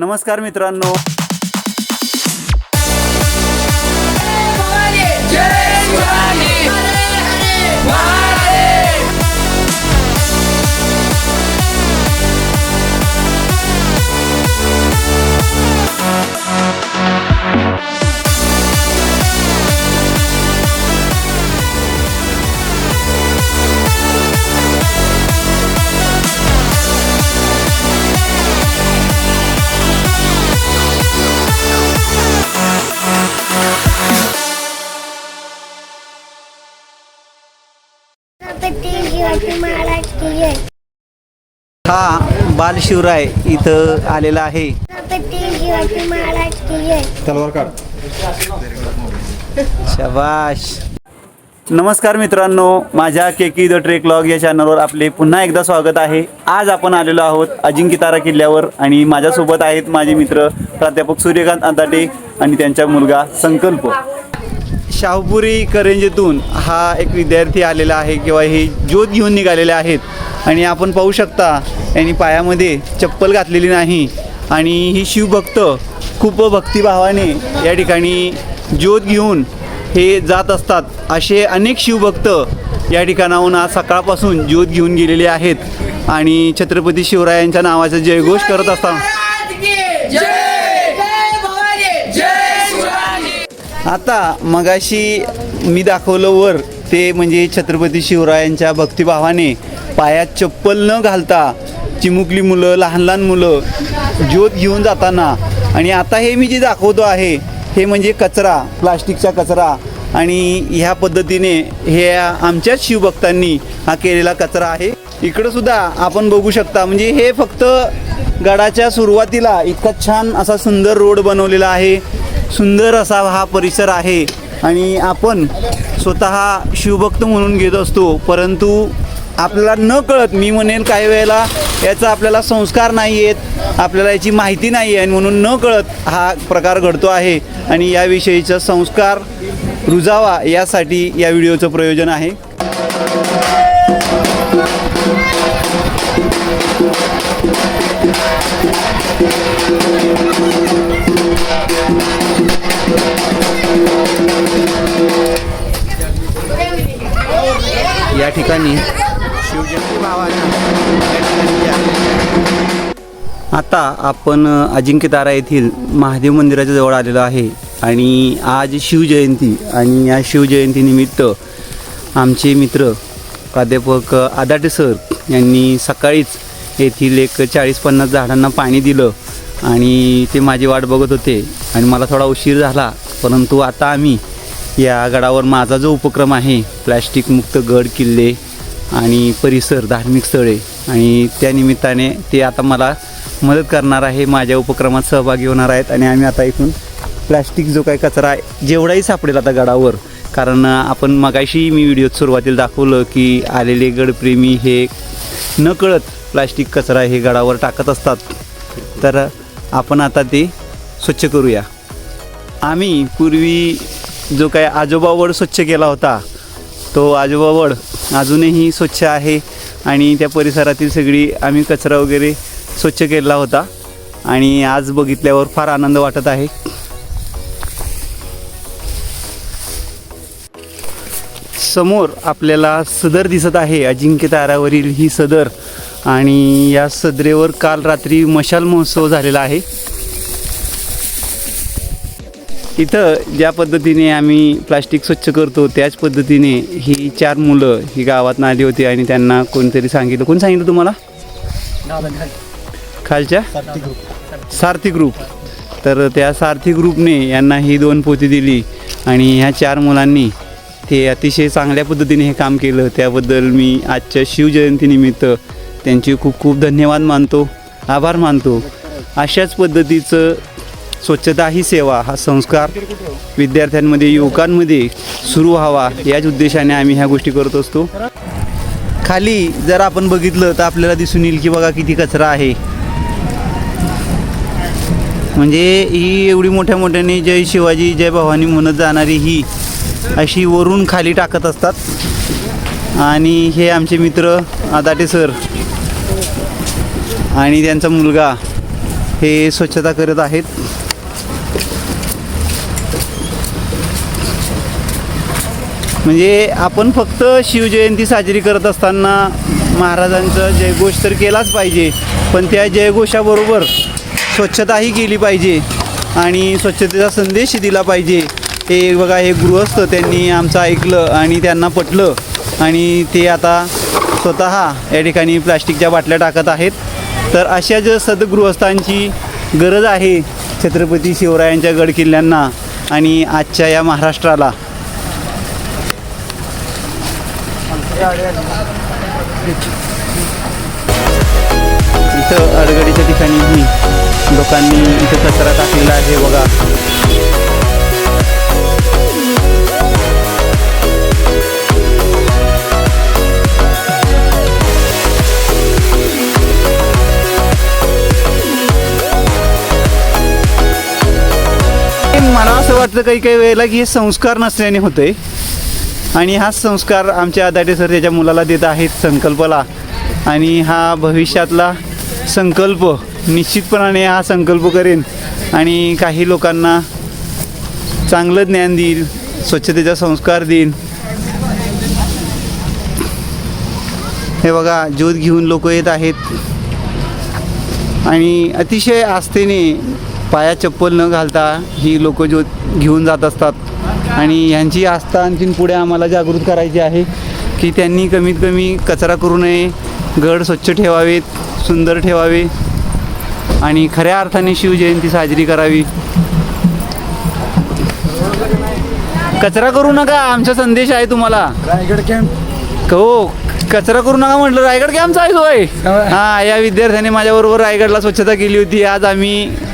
नमस्कार मित्रांनो. हा बालशिवराय इथं आलेला आहे. तलवार काढ. शबाश. नमस्कार मित्रांनो माझ्या केकी द ट्रेक लॉग या चॅनलवर आपले पुन्हा एकदा स्वागत आहे. आज आपण आलेलो आहोत अजिंक्यतारा किल्ल्यावर आणि माझ्यासोबत आहेत माझे मित्र प्राध्यापक सूर्यकांत अंताटे आणि त्यांचा मुलगा संकल्प. शाहपुरी करंजेतून हा एक विद्यार्थी आलेला आहे किंवा हे ज्योत घेऊन निघालेले आहेत. आणि आपण पाहू शकता यांनी पायामध्ये चप्पल घातलेली नाही आणि ही शिवभक्त खूप भक्तिभावाने या ठिकाणी ज्योत घेऊन हे जात असतात असे अनेक शिवभक्त या ठिकाणाहून आज सकाळपासून ज्योत घेऊन गेलेले आहेत आणि छत्रपती शिवरायांच्या नावाचा जयघोष करत असतात आता मगाशी मी दाखवलं वर ते म्हणजे छत्रपती शिवरायांच्या भक्तिभावाने पायात चप्पल न घालता चिमुकली मुलं लहान लहान मुलं ज्योत घेऊन जाताना आणि आता हे मी जे दाखवतो आहे हे म्हणजे कचरा प्लास्टिकचा कचरा आणि ह्या पद्धतीने हे आमच्याच शिवभक्तांनी हा केलेला कचरा आहे. इकडं सुद्धा आपण बघू शकता म्हणजे हे फक्त गडाच्या सुरुवातीला इतका छान असा सुंदर रोड बनवलेला आहे. सुंदर असा हा परिसर आहे. आणि आपण स्वतः शिवभक्त म्हणून घेत असतो परंतु आपल्याला न कळत मी म्हणेन काही वेळेला याचा आपल्याला संस्कार नाही आहेत आपल्याला याची माहिती नाही आहे आणि म्हणून न कळत हा प्रकार घडतो आहे. आणि याविषयीचा संस्कार रुजावा यासाठी या व्हिडिओचं प्रयोजन आहे. ठिकाणी शिवजयंती भावानं या ठिकाणी या- आता आपण अजिंक्यतारा येथील महादेव मंदिराच्या जवळ आलेलो आहे आणि आज शिवजयंती आणि या शिवजयंतीनिमित्त आमचे मित्र प्राध्यापक आदाटे सर यांनी सकाळीच येथील एक चाळीस पन्नास झाडांना पाणी दिलं आणि ते माझी वाट बघत होते आणि मला थोडा उशीर झाला परंतु आता आम्ही या गडावर माझा जो उपक्रम आहे प्लॅस्टिकमुक्त गड किल्ले आणि परिसर धार्मिक स्थळे आणि त्यानिमित्ताने ते आता मला मदत करणार आहे माझ्या उपक्रमात सहभागी होणार आहेत आणि आम्ही आता इथून प्लॅस्टिक जो काही कचरा आहे जेवढाही सापडेल आता गडावर कारण आपण मगाशी मी व्हिडिओत सुरुवातीला दाखवलं की आलेले गडप्रेमी हे न कळत प्लास्टिक कचरा हे गडावर टाकत असतात. तर आपण आता ते स्वच्छ करूया. आम्ही पूर्वी जो काही आजोबावड स्वच्छ केला होता तो आजोबावड अजूनही स्वच्छ आहे आणि त्या परिसरातील सगळी आम्ही कचरा वगैरे स्वच्छ केला होता आणि आज बघितल्यावर फार आनंद वाटत आहे. समोर आपल्याला सदर दिसत आहे अजिंक्य तारावरील ही सदर आणि या सदरेवर काल रात्री मशाल महोत्सव झालेला आहे. इथं ज्या पद्धतीने आम्ही प्लास्टिक स्वच्छ करतो त्याच पद्धतीने ही चार मुलं ही गावात आली होती आणि त्यांना कोणतरी सांगितलं. कोण सांगितलं तुम्हाला? खालच्या? सारथी ग्रुप तर त्या सारथी ग्रुपने यांना ही दोन पोती दिली आणि ह्या चार मुलांनी ते अतिशय चांगल्या पद्धतीने हे काम केलं. त्याबद्दल मी आजच्या शिवजयंतीनिमित्त त्यांचे खूप खूप धन्यवाद मानतो आभार मानतो. अशाच पद्धतीचं स्वच्छता ही सेवा हा संस्कार विद्यार्थ्यांमध्ये युवकांमध्ये सुरू व्हावा याच उद्देशाने आम्ही ह्या गोष्टी करत असतो. खाली जर आपण बघितलं तर आपल्याला दिसून येईल की बघा किती कचरा आहे. म्हणजे ही एवढी मोठ्या मोठ्याने जय शिवाजी जय भवानी म्हणत जाणारी ही अशी वरून खाली टाकत असतात. आणि हे आमचे मित्र आदाटे सर आणि त्यांचा मुलगा हे स्वच्छता करत आहेत. म्हणजे आपण फक्त शिवजयंती साजरी करत असताना महाराजांचं जयघोष तर केलाच पाहिजे पण त्या जयघोषाबरोबर स्वच्छताही केली पाहिजे आणि स्वच्छतेचा संदेश दिला पाहिजे. हे बघा हे गृहस्थ त्यांनी आमचं ऐकलं आणि त्यांना पटलं आणि ते आता स्वतः या ठिकाणी प्लास्टिकच्या बाटल्या टाकत आहेत. तर अशा ज्या सदगृहस्थांची गरज आहे छत्रपती शिवरायांच्या गडकिल्ल्यांना आणि आजच्या या महाराष्ट्राला इथं अडगडीच्या ठिकाणीही लोकांनी इथं कचरा टाकलेला आहे बघा. मला असं वाटतं काही काही वेळेला की हे संस्कार नसल्याने होते आणि हा संस्कार आमचे आदाटे सर त्याच्या मुलाला देत आहेत संकल्पला. आणि हा भविष्यातला संकल्प निश्चितपणाने हा संकल्प करेन. आणि काही लोकांना चांगलं ज्ञान देईल स्वच्छतेचा संस्कार देईन. हे बघा ज्योत घेऊन लोक येत आहेत. आणि अतिशय आस्थेने पाया चप्पल न घालता ही लोक ज्योत घेऊन जात असतात. आणि ह्यांची आस्था आणखीन पुढे आम्हाला जागृत करायची आहे की त्यांनी कमीत कमी कचरा करू नये गड स्वच्छ ठेवावेत सुंदर ठेवावे आणि खऱ्या अर्थाने शिवजयंती साजरी करावी. कचरा करू नका आमचा संदेश आहे तुम्हाला. रायगड कॅम्प हो. कचरा करू नका म्हटलं रायगड कॅम्पचा आहे होय हा. या विद्यार्थ्याने माझ्याबरोबर रायगडला स्वच्छता केली होती. आज आम्ही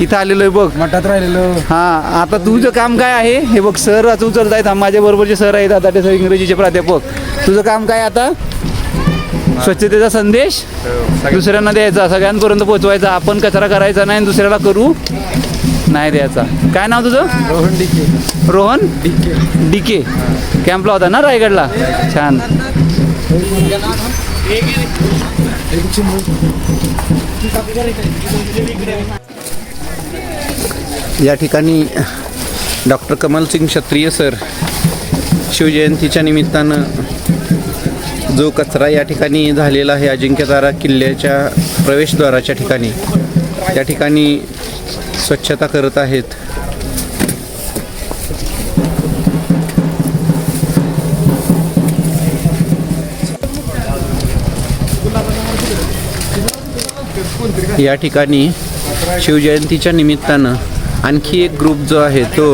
इथं आलेलो आहे बघ. मठात राहिलेलो. हा आता तुझं काम काय आहे? हे बघ सर आता उचलत आहेत. माझ्या बरोबरचे सर आहेत आता ते सर इंग्रजीचे प्राध्यापक. तुझं काम काय आता? स्वच्छतेचा संदेश? दुसऱ्यांना द्यायचा सगळ्यांपर्यंत पोहोचवायचा. आपण कचरा करायचा नाही आणि दुसऱ्याला करू नाही द्यायचा. काय नाव तुझं? Rohan DK. Rohan? DK. DK. कॅम्पला होता ना रायगडला? छान. या ठिकाणी डॉक्टर कमल सिंग क्षत्रिय सर शिवजयंतीच्या निमित्तानं जो कचरा या ठिकाणी झालेला आहे अजिंक्यतारा किल्ल्याच्या प्रवेशद्वाराच्या ठिकाणी त्या ठिकाणी स्वच्छता करत आहेत. या ठिकाणी शिवजयंतीच्या निमित्तानं आणखी एक ग्रुप जो आहे तो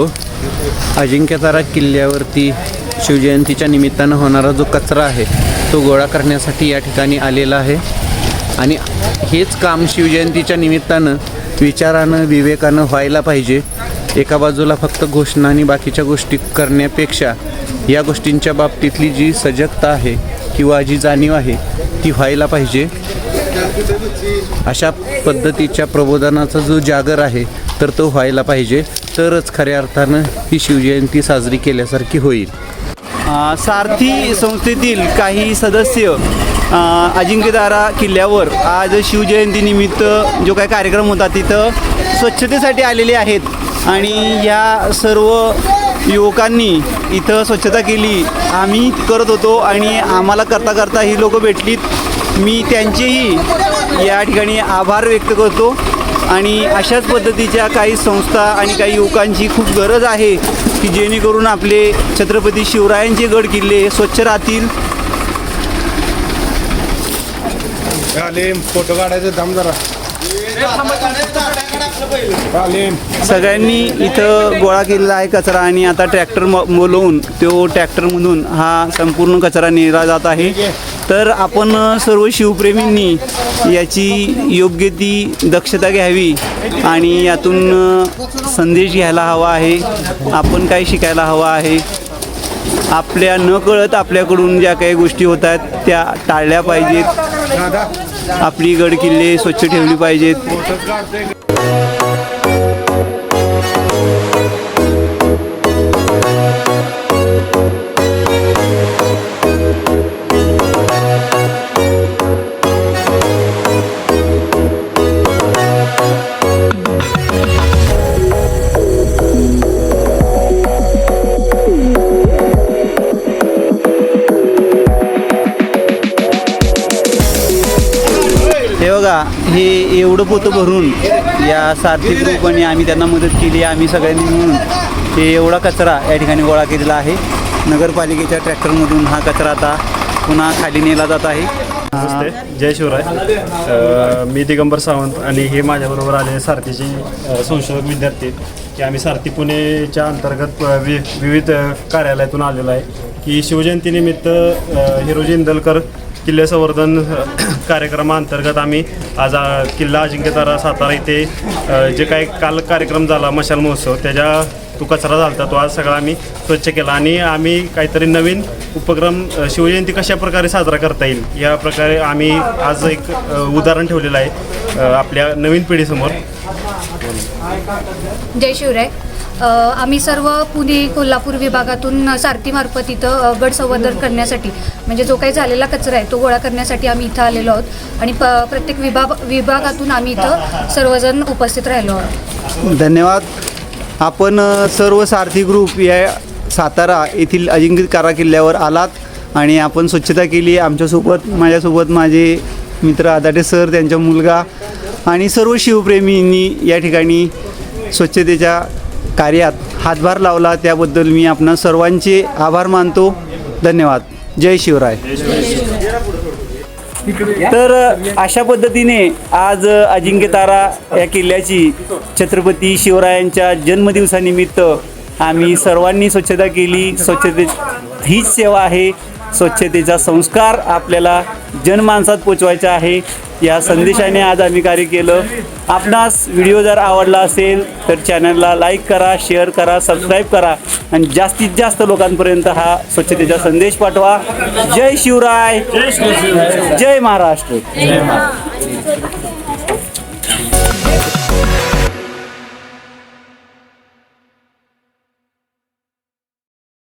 अजिंक्यतारा किल्ल्यावरती शिवजयंतीच्या निमित्तानं होणारा जो कचरा आहे तो गोळा करण्यासाठी या ठिकाणी आलेला आहे. आणि हेच काम शिवजयंतीच्या निमित्तानं विचारानं विवेकानं व्हायला पाहिजे. एका बाजूला फक्त घोषणा आणि बाकीच्या गोष्टी करण्यापेक्षा या गोष्टींच्या बाबतीतली जी सजगता आहे किंवा जी जाणीव आहे ती व्हायला पाहिजे. अशा पद्धतीच्या प्रबोधनाचा जो जागर आहे तर तो व्हायला पाहिजे. तरच खऱ्या अर्थानं ही शिवजयंती साजरी केल्यासारखी होईल. सारथी संस्थेतील काही सदस्य अजिंक्यदारा किल्ल्यावर आज शिवजयंतीनिमित्त जो काही कार्यक्रम होता तिथं स्वच्छतेसाठी आलेले आहेत. आणि या सर्व युवकांनी इथं स्वच्छता केली. आम्ही करत होतो आणि आम्हाला करता करता ही लोक भेटलीत. मी त्यांचेही या ठिकाणी आभार व्यक्त करतो. आणि अशाच पद्धतीच्या काही संस्था आणि काही युवकांची खूप गरज आहे की जेणेकरून आपले छत्रपती शिवरायांचे गड किल्ले स्वच्छ राहतील. फोटो काढायचं थांब जरा. सगळ्यांनी इथं गोळा केलेला आहे कचरा आणि आता ट्रॅक्टर म बोलवून तो ट्रॅक्टरमधून हा संपूर्ण कचरा नेला जात आहे. तर आपण सर्व शिवप्रेमींनी याची योग्य ती दक्षता घ्यावी आणि यातून संदेश घ्यायला हवा आहे. आपण काय शिकायला हवं आहे. आपल्या न कळत आपल्याकडून ज्या काही गोष्टी होतात त्या टाळल्या पाहिजेत. दादा आपली गड किल्ले स्वच्छ ठेवली पाहिजेत. हे एवढं पोतं भरून या सारथी ग्रुप आम्ही त्यांना मदत केली आम्ही सगळ्यांनी मिळून हे एवढा कचरा या ठिकाणी गोळा केलेला आहे. नगरपालिकेच्या ट्रॅक्टरमधून हा कचरा आता पुन्हा खाली नेला जात आहे. नमस्ते जय शिवराय. मी दिगंबर सावंत आणि हे माझ्याबरोबर आले सारथीचे संशोधक विद्यार्थी की आम्ही सारथी पुणेच्या अंतर्गत वि विविध कार्यालयातून आलेलो आहे. की शिवजयंतीनिमित्त अ, हिरोजी इंदलकर किल्ले संवर्धन कार्यक्रमाअंतर्गत आम्ही आज किल्ला अजिंक्यतारा सातारा इथे जे काही काल कार्यक्रम झाला मशाल महोत्सव त्याच्या तो कचरा झाला तो आज सगळा आम्ही स्वच्छ केला. आणि आम्ही काहीतरी नवीन उपक्रम शिवजयंती कशा प्रकारे साजरा करता येईल या प्रकारे आम्ही आज एक उदाहरण ठेवलेलं आहे आपल्या नवीन पिढीसमोर. जय शिवराय. आम्ही सर्व पुणे कोल्हापूर विभागातून सारथीमार्फत इथं गड संवर्धन करण्यासाठी म्हणजे जो काही झालेला कचरा आहे तो गोळा करण्यासाठी आम्ही इथं आलेलो आहोत. आणि प प्रत्येक विभाग विभागातून आम्ही इथं सर्वजण उपस्थित राहिलो आहोत. धन्यवाद. आपण सर्व सारथी ग्रुप या सातारा येथील अजिंक्य कारा किल्ल्यावर आलात आणि आपण स्वच्छता केली. आमच्यासोबत माझ्यासोबत माझे मित्र आदाटे सर त्यांचा मुलगा आणि सर्व शिवप्रेमींनी या ठिकाणी स्वच्छतेच्या कार्यात हातभार लावला त्याबद्दल मी आपणा सर्वांचे आभार मानतो. धन्यवाद. जय शिवराय. तर अशा पद्धतीने आज अजिंक्यतारा या किल्ल्याची छत्रपती शिवरायांच्या जन्मदिवसानिमित्त आम्ही सर्वांनी स्वच्छता केली. स्वच्छते हीच सेवा आहे. स्वच्छतेचा संस्कार आपल्याला जनमानसात पोचवायचा आहे. या संदेशाने आज आम्ही कार्य केलं. आपणास व्हिडिओ जर आवडला असेल तर चॅनलला लाईक करा शेअर करा सबस्क्राईब करा आणि जास्तीत जास्त लोकांपर्यंत हा स्वच्छतेचा संदेश पाठवा. जय शिवराय. जय महाराष्ट्र.